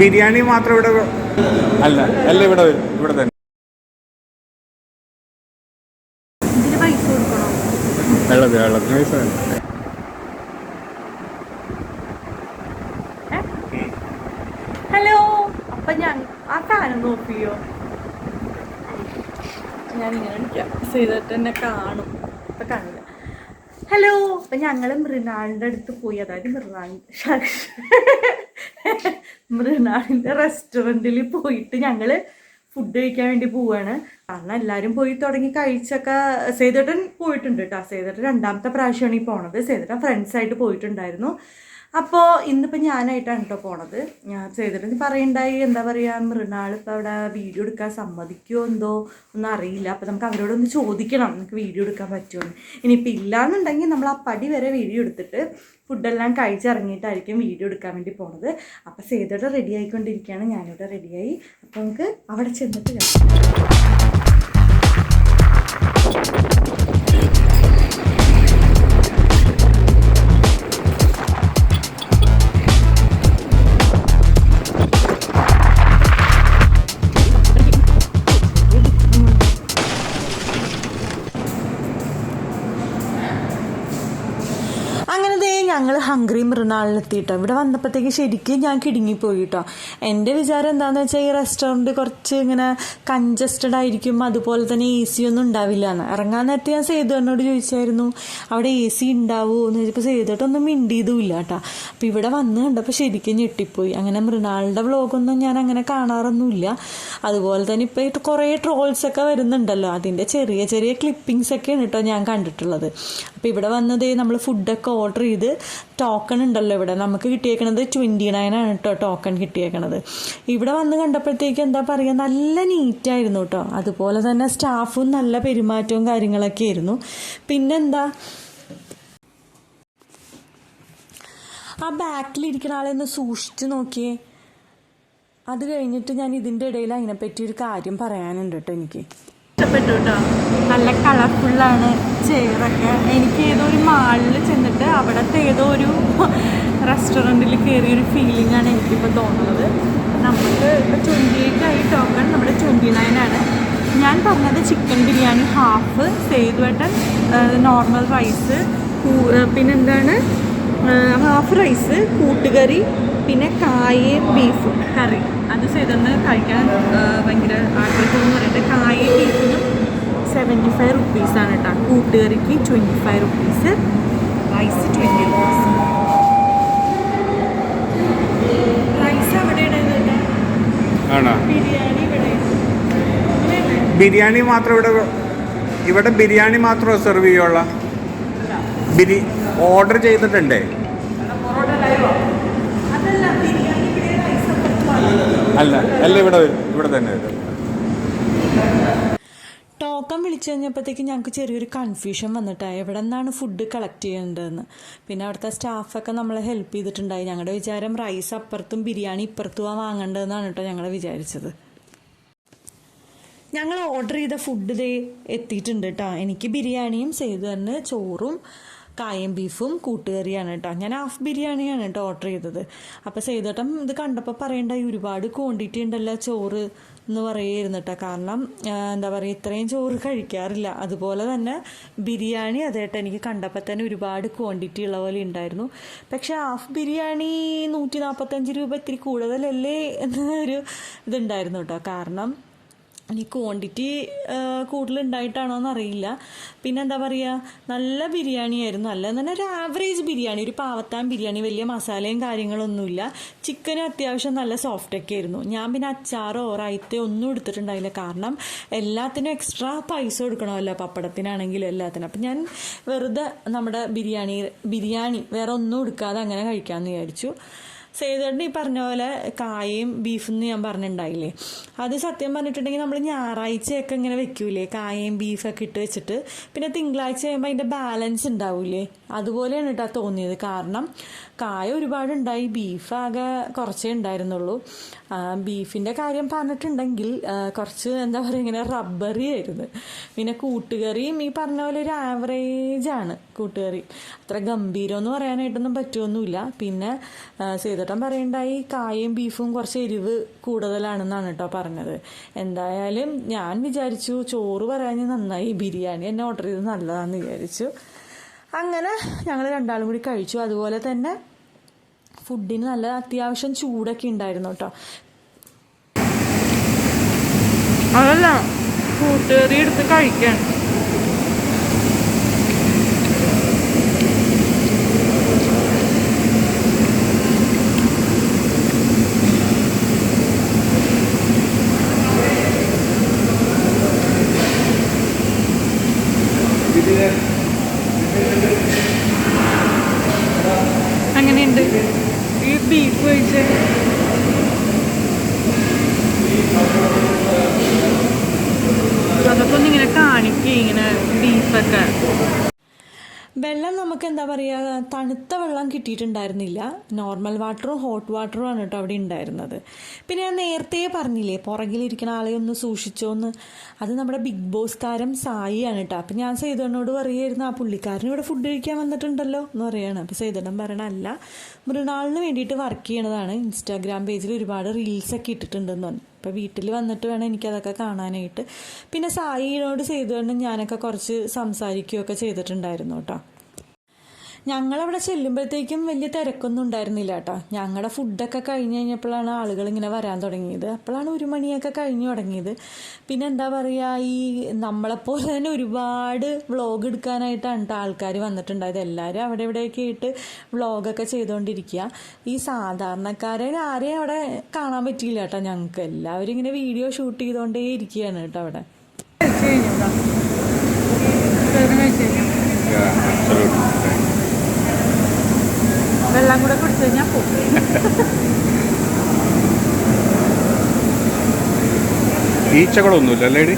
ബിരിയാണി മാത്രം ഇവിടെ അല്ല അല്ല ഇവിടെ വരും ഇവിടെ തന്നെ. വെള്ളത്തിന് പൈസ. ഹലോ അപ്പൊ ഞാൻ ആ കാണും നോക്കിയോ ഞാൻ ഇങ്ങനെ വിളിക്കാം. ചെയ്തിട്ട് എന്നെ കാണും. അപ്പൊ കാണില്ല ഹലോ അപ്പൊ ഞങ്ങൾ മൃണാളിന്റെ അടുത്ത് പോയി. അതായത് മൃണാളിന്റെ മൃണാളിന്റെ റെസ്റ്റോറന്റിൽ പോയിട്ട് ഞങ്ങൾ ഫുഡ് കഴിക്കാൻ വേണ്ടി പോവാണ്. കാരണം എല്ലാരും പോയി തുടങ്ങി കഴിച്ചൊക്കെ സേതേട്ടൻ പോയിട്ടുണ്ട് കേട്ടോ സേതേട്ടൻ രണ്ടാമത്തെ പ്രാവശ്യമാണ് ഈ പോണത്. സേതേട്ടൻ ഫ്രണ്ട്സായിട്ട് പോയിട്ടുണ്ടായിരുന്നു. അപ്പോൾ ഇന്നിപ്പോൾ ഞാനായിട്ടാണ് കേട്ടോ പോണത്. ഞാൻ ചെയ്തിട്ട് പറയണ്ടായി. എന്താ പറയുക മൃണാൾ ഇപ്പോൾ അവിടെ വീഡിയോ എടുക്കാൻ സമ്മതിക്കുമോ എന്തോ ഒന്നും അറിയില്ല. അപ്പോൾ നമുക്ക് അവരോടൊന്ന് ചോദിക്കണം നമുക്ക് വീഡിയോ എടുക്കാൻ പറ്റുമോ ഇനിയിപ്പോൾ ഇല്ലാന്നുണ്ടെങ്കിൽ നമ്മൾ ആ പടി വരെ വീഡിയോ എടുത്തിട്ട് ഫുഡെല്ലാം കഴിച്ചിറങ്ങിയിട്ടായിരിക്കും വീഡിയോ എടുക്കാൻ വേണ്ടി പോണത്. അപ്പോൾ സേതയുടെ റെഡി ആയിക്കൊണ്ടിരിക്കുകയാണ്. ഞാനിവിടെ റെഡിയായി അപ്പോൾ നമുക്ക് അവിടെ ചെന്നിട്ട് കാണാം. ഞങ്ങൾ ഹംഗ്രി മൃണാളിലെത്തിയിട്ടോ. ഇവിടെ വന്നപ്പോഴത്തേക്ക് ശരിക്കും ഞാൻ കിടുങ്ങിപ്പോയി കേട്ടോ എന്റെ വിചാരം എന്താണെന്ന് വെച്ചാൽ ഈ റെസ്റ്റോറന്റ് കുറച്ച് ഇങ്ങനെ കൺജസ്റ്റഡ് ആയിരിക്കും അതുപോലെ തന്നെ എ സി ഒന്നും ഉണ്ടാവില്ല എന്ന് ഇറങ്ങാൻ നേരത്തെ ഞാൻ സേതുവിനോട് ചോദിച്ചായിരുന്നു അവിടെ എ സി ഉണ്ടാവുമോ എന്ന് ചോദിച്ചപ്പോൾ സേതുട്ടൊന്നും മിണ്ടിയതുമില്ല കേട്ടോ. അപ്പോൾ ഇവിടെ വന്ന് കണ്ടപ്പോൾ ശരിക്കും ഞെട്ടിപ്പോയി. അങ്ങനെ മൃണാളുടെ വ്ളോഗൊന്നും ഞാൻ അങ്ങനെ കാണാറൊന്നുമില്ല. അതുപോലെ തന്നെ ഇപ്പോൾ കുറേ ട്രോൾസൊക്കെ വരുന്നുണ്ടല്ലോ. അതിന്റെ ചെറിയ ചെറിയ ക്ലിപ്പിങ്സ് ഒക്കെയാണ് കേട്ടോ ഞാൻ കണ്ടിട്ടുള്ളത്. അപ്പോൾ ഇവിടെ വന്നത് നമ്മൾ ഫുഡൊക്കെ ഓർഡർ ചെയ്ത് ടോക്കൺ ഉണ്ടല്ലോ ഇവിടെ. നമുക്ക് കിട്ടിയേക്കണത് ട്വന്റി ആണ് കേട്ടോ ടോക്കൺ കിട്ടിയേക്കണത്. ഇവിടെ വന്ന് കണ്ടപ്പോഴത്തേക്ക് എന്താ പറയുക നല്ല നീറ്റായിരുന്നു കേട്ടോ അതുപോലെ തന്നെ സ്റ്റാഫും നല്ല പെരുമാറ്റവും കാര്യങ്ങളൊക്കെ ആയിരുന്നു. പിന്നെന്താ? ആ ബാക്കിലിരിക്കുന്ന ആളെ ഒന്ന് സൂക്ഷിച്ച് നോക്കിയേ. അത് കഴിഞ്ഞിട്ട് ഞാൻ ഇതിന്റെ ഇടയിൽ അതിനെപ്പറ്റി ഒരു കാര്യം പറയാനുണ്ട് കേട്ടോ എനിക്ക്. ഇഷ്ടപ്പെട്ടു കേട്ടോ നല്ല കളർഫുള്ളാണ് ചെയറൊക്കെ എനിക്ക് ഏതോ ഒരു മാളിൽ ചെന്നിട്ട് അവിടുത്തെ ഏതോ ഒരു റെസ്റ്റോറന്റിൽ കയറിയൊരു ഫീലിംഗ് ആണ് എനിക്കിപ്പോൾ തോന്നുന്നത്. നമുക്ക് ഇപ്പോൾ ട്വന്റി എയ്റ്റ് ആയി ടോക്കൺ നമ്മുടെ ട്വന്റി നയൻ ആണ്. ഞാൻ പറഞ്ഞത് ചിക്കൻ ബിരിയാണി ഹാഫ് സേതുവട്ടൻ നോർമൽ റൈസ് പിന്നെന്താണ്? ഹാഫ് റൈസ് കൂട്ടുകറി പിന്നെ കായയും ബീഫും കറി അത് ചെയ്തെന്ന് കഴിക്കാൻ ഭയങ്കര ആഗ്രഹം എന്ന് പറയുന്നത് കായയും ബീഫിനും സെവന്റി ഫൈവ് റുപ്പീസാണ് കേട്ടോ കൂട്ടുകറിക്ക് twenty five rupees rice twenty rupees rice എവിടെയാണ് ബിരിയാണി ബിരിയാണി മാത്രം ഇവിടെ ഇവിടെ ബിരിയാണി മാത്രമേ സെർവ് ചെയ്യുള്ള ബിരി ഓർഡർ ചെയ്തിട്ടുണ്ടേ അതല്ല ബിരിയാണി ഇവിടെ റൈസ് അല്ല ഇവിടെ ഇവിടെ തന്നെ ടോക്കൺ വിളിച്ചു കഴിഞ്ഞപ്പോഴത്തേക്ക് ഞങ്ങൾക്ക് ചെറിയൊരു കൺഫ്യൂഷൻ വന്നിട്ടായി എവിടെ നിന്നാണ് ഫുഡ് കളക്ട് ചെയ്യേണ്ടതെന്ന്. പിന്നെ അവിടുത്തെ സ്റ്റാഫൊക്കെ നമ്മളെ ഹെൽപ്പ് ചെയ്തിട്ടുണ്ടായി. ഞങ്ങളുടെ വിചാരം റൈസ് അപ്പുറത്തും ബിരിയാണി ഇപ്പുറത്തും വാങ്ങേണ്ടതെന്നാണ് കേട്ടോ ഞങ്ങൾ വിചാരിച്ചത്. ഞങ്ങൾ ഓർഡർ ചെയ്ത ഫുഡ് ഇതേ എത്തിയിട്ടുണ്ട് കേട്ടോ. എനിക്ക് ബിരിയാണിയും സേതുവറിന് ചോറും കായം ബീഫും കൂട്ടുകറിയാണ് കേട്ടോ. ഞാൻ ഹാഫ് ബിരിയാണിയാണ് കേട്ടോ ഓർഡർ ചെയ്തത്. അപ്പോൾ ചെയ്തോട്ടം ഇത് കണ്ടപ്പോൾ പറയണ്ടായി ഒരുപാട് ക്വാണ്ടിറ്റി ഉണ്ടല്ലോ ചോറ് എന്ന് പറയുമായിരുന്നു കേട്ടോ. കാരണം എന്താ പറയുക ഇത്രയും ചോറ് കഴിക്കാറില്ല. അതുപോലെ തന്നെ ബിരിയാണി അതായിട്ട് എനിക്ക് കണ്ടപ്പോൾ തന്നെ ഒരുപാട് ക്വാണ്ടിറ്റി ഉള്ള പോലെ ഉണ്ടായിരുന്നു. പക്ഷേ ഹാഫ് ബിരിയാണി നൂറ്റി നാൽപ്പത്തഞ്ച് രൂപ ഇത്തിരി കൂടുതലല്ലേ എന്നൊരു ഇതുണ്ടായിരുന്നു കേട്ടോ. കാരണം ഇനി ക്വാണ്ടിറ്റി കൂടുതലുണ്ടായിട്ടാണോ എന്നറിയില്ല പിന്നെ എന്താ പറയുക നല്ല ബിരിയാണി ആയിരുന്നു എന്ന് പറഞ്ഞാൽ ഒരു ആവറേജ് ബിരിയാണി ഒരു പാവത്താൻ ബിരിയാണി വലിയ മസാലയും കാര്യങ്ങളൊന്നുമില്ല. ചിക്കനും അത്യാവശ്യം നല്ല സോഫ്റ്റ് ഒക്കെ ആയിരുന്നു. ഞാൻ പിന്നെ അച്ചാറോ റൈത്തോ ഒന്നും എടുത്തിട്ടുണ്ടായില്ല. കാരണം എല്ലാത്തിനും എക്സ്ട്രാ പൈസ കൊടുക്കണമല്ലോ പപ്പടത്തിനാണെങ്കിലും എല്ലാത്തിനും. അപ്പം ഞാൻ വെറുതെ നമ്മുടെ ബിരിയാണി ബിരിയാണി വേറെ ഒന്നും എടുക്കാതെ അങ്ങനെ കഴിക്കാമെന്ന് വിചാരിച്ചു. സേതുവേട്ടൻ ഈ പറഞ്ഞ പോലെ കായയും ബീഫും എന്ന് ഞാൻ പറഞ്ഞിട്ടുണ്ടായില്ലേ? അത് സത്യം പറഞ്ഞിട്ടുണ്ടെങ്കിൽ നമ്മൾ ഞായറാഴ്ചയൊക്കെ ഇങ്ങനെ വെക്കൂലേ? കായയും ബീഫൊക്കെ ഇട്ട് വെച്ചിട്ട്. പിന്നെ തിങ്കളാഴ്ച കഴിയുമ്പോൾ അതിന്റെ ബാലൻസ് ഉണ്ടാവൂലേ? അതുപോലെയാണ് കേട്ടോ തോന്നിയത്. കാരണം കായ ഒരുപാടുണ്ടായി. ബീഫ് ആകെ കുറച്ചേ ഉണ്ടായിരുന്നുള്ളൂ. ബീഫിന്റെ കാര്യം പറഞ്ഞിട്ടുണ്ടെങ്കിൽ കുറച്ച് എന്താ പറയുക ഇങ്ങനെ റബ്ബറി ആയിരുന്നു. പിന്നെ കൂട്ടുകറിയും ഈ പറഞ്ഞ പോലെ ഒരു ആവറേജാണ് കൂട്ടുകറി. അത്ര ഗംഭീരമെന്ന് പറയാനായിട്ടൊന്നും പറ്റുമൊന്നുമില്ല പിന്നെ ആ, സേതുട്ടൻ പറയണ്ടായി കായും ബീഫും കുറച്ച് എരിവ് കൂടുതലാണെന്നാണ് കേട്ടോ പറഞ്ഞത്. എന്തായാലും ഞാൻ വിചാരിച്ചു ചോറ് പറയാൻ നന്നായി ബിരിയാണി എന്നെ ഓർഡർ ചെയ്ത് നല്ലതാണെന്ന് വിചാരിച്ചു. അങ്ങനെ ഞങ്ങൾ രണ്ടാളും കൂടി കഴിച്ചു. അതുപോലെ തന്നെ ഫുഡിന് നല്ല അത്യാവശ്യം ചൂടൊക്കെ ഉണ്ടായിരുന്നു കേട്ടോ അതല്ല കൂട്ടുകറി എടുത്ത് കഴിക്കാൻ അങ്ങനെയുണ്ട് ഈ ബീഫ് കഴിച്ച് അതൊക്കെ ഒന്ന് ഇങ്ങനെ കാണിക്കുക ഇങ്ങനെ ബീഫൊക്കെ വെള്ളം നമുക്ക് എന്താ പറയുക തണുത്ത വെള്ളം കിട്ടിയിട്ടുണ്ടായിരുന്നില്ല. നോർമൽ വാട്ടറും ഹോട്ട് വാട്ടറും ആണ് കേട്ടോ അവിടെ ഉണ്ടായിരുന്നത്. പിന്നെ ഞാൻ നേരത്തെ പറഞ്ഞില്ലേ പുറകിലിരിക്കുന്ന ആളെ ഒന്ന് സൂക്ഷിച്ചോന്ന് അത് നമ്മുടെ ബിഗ് ബോസ് താരം സായി ആണ് കേട്ടോ. അപ്പം ഞാൻ സേതുണ്ണോട് പറയുമായിരുന്നു ആ പുള്ളിക്കാരൻ ഇവിടെ ഫുഡ് കഴിക്കാൻ വന്നിട്ടുണ്ടല്ലോ എന്ന് പറയുകയാണ് അപ്പോൾ സേതുണ്ണൻ പറയണല്ല മൃണാളിന് വേണ്ടിയിട്ട് വർക്ക് ചെയ്യണതാണ്. ഇൻസ്റ്റാഗ്രാം പേജിൽ ഒരുപാട് റീൽസൊക്കെ ഇട്ടിട്ടുണ്ടെന്ന് പറഞ്ഞു. അപ്പോൾ വീട്ടിൽ വന്നിട്ട് വേണം എനിക്കതൊക്കെ കാണാനായിട്ട്. പിന്നെ സായിയോട് ചെയ്തുകൊണ്ട് ഞാനൊക്കെ കുറച്ച് സംസാരിക്കുകയൊക്കെ ചെയ്തിട്ടുണ്ടായിരുന്നു കേട്ടോ. ഞങ്ങളവിടെ ചെല്ലുമ്പോഴത്തേക്കും വലിയ തിരക്കൊന്നും ഉണ്ടായിരുന്നില്ല കേട്ടോ. ഞങ്ങളുടെ ഫുഡൊക്കെ കഴിഞ്ഞ് കഴിഞ്ഞപ്പോഴാണ് ആളുകൾ ഇങ്ങനെ വരാൻ തുടങ്ങിയത്. അപ്പോഴാണ് ഒരു മണിയൊക്കെ കഴിഞ്ഞു തുടങ്ങിയത്. പിന്നെ എന്താ പറയുക ഈ നമ്മളെപ്പോലെ തന്നെ ഒരുപാട് വ്ളോഗ് എടുക്കാനായിട്ടാണ് കേട്ടോ ആൾക്കാർ വന്നിട്ടുണ്ടായത്. എല്ലാവരും അവിടെ ഇവിടെയൊക്കെ ആയിട്ട് വ്ളോഗൊക്കെ ചെയ്തുകൊണ്ടിരിക്കുക ഈ സാധാരണക്കാരെ ആരെയും അവിടെ കാണാൻ പറ്റിയില്ല കേട്ടോ ഞങ്ങൾക്ക് എല്ലാവരും ഇങ്ങനെ വീഡിയോ ഷൂട്ട് ചെയ്തുകൊണ്ടേ ഇരിക്കുകയാണ് കേട്ടോ അവിടെ. വെള്ളം കൂടെ കുടിച്ചു കഴിഞ്ഞാൽ പോകും ഈച്ചകളൊന്നുമില്ല അല്ലേടി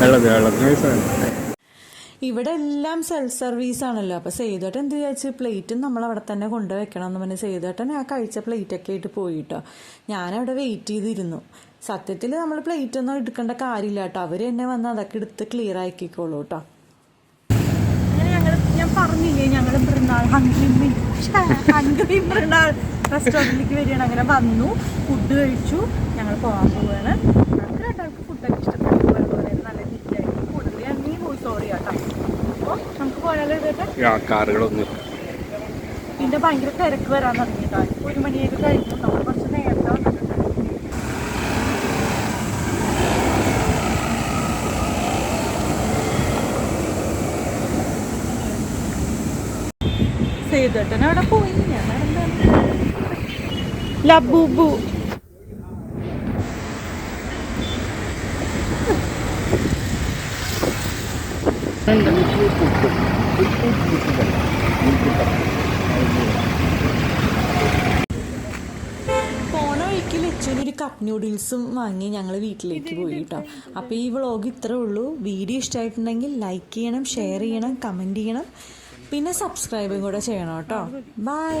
വെള്ളത്തിന് വെള്ളത്തിന് പൈസ വേണം. ഇവിടെ എല്ലാം സെൽഫ് സർവീസ് ആണല്ലോ. അപ്പോൾ സേതുട്ടൻ എന്ത് വിചാരിച്ച്? പ്ലേറ്റും നമ്മൾ അവിടെ തന്നെ കൊണ്ടുവയ്ക്കണം എന്ന് പറഞ്ഞ് സേതുട്ടൻ ആ കഴിച്ച പ്ലേറ്റൊക്കെ ആയിട്ട് പോയിട്ടോ ഞാനവിടെ വെയിറ്റ് ചെയ്തിരുന്നു. സത്യത്തിൽ നമ്മൾ പ്ലേറ്റ് ഒന്നും എടുക്കേണ്ട കാര്യമില്ല കേട്ടോ അവർ തന്നെ വന്ന് അതൊക്കെ എടുത്ത് ക്ലിയർ ആക്കിക്കോളൂ കേട്ടോ ഞാൻ പറഞ്ഞില്ലേ റെസ്റ്റോറന്റിലേക്ക് വരികയാണ്. അങ്ങനെ വന്നു ഫുഡ് കഴിച്ചു ഞങ്ങൾ പോകാൻ പോവുകയാണ് ഞങ്ങൾക്ക് രണ്ടാൾക്ക് ഫുഡൊക്കെ ഇഷ്ടപ്പെട്ടു അതുപോലെ നല്ല നീറ്റായിരുന്നു കൂടുതൽ ഞാൻ നീ പോയി സോറി കേട്ടോ അപ്പോൾ നമുക്ക് പോയാലോ ഇതൊക്കെ കാറുകളൊന്നും പിന്നെ ഭയങ്കര തിരക്ക് വരാൻ തുടങ്ങിയിട്ടാണ് ഒരു മണിയൊക്കെ കഴിഞ്ഞു. നമ്മൾ കുറച്ച് നേരത്തെ വന്നിട്ടുണ്ട്. സേതട്ടൻ അവിടെ പോയി. ഞാൻ ലബൂബു. പോണ വഴിക്ക് ഒരു കപ്പ് നൂഡിൽസും വാങ്ങി ഞങ്ങൾ വീട്ടിലേക്ക് പോയി കേട്ടോ. അപ്പോൾ ഈ വ്ളോഗ് ഇത്രേ ഉള്ളൂ. വീഡിയോ ഇഷ്ടമായിട്ടുണ്ടെങ്കിൽ ലൈക്ക് ചെയ്യണം ഷെയർ ചെയ്യണം കമന്റ് ചെയ്യണം. പിന്നെ സബ്സ്ക്രൈബും കൂടെ ചെയ്യണം കേട്ടോ. ബൈ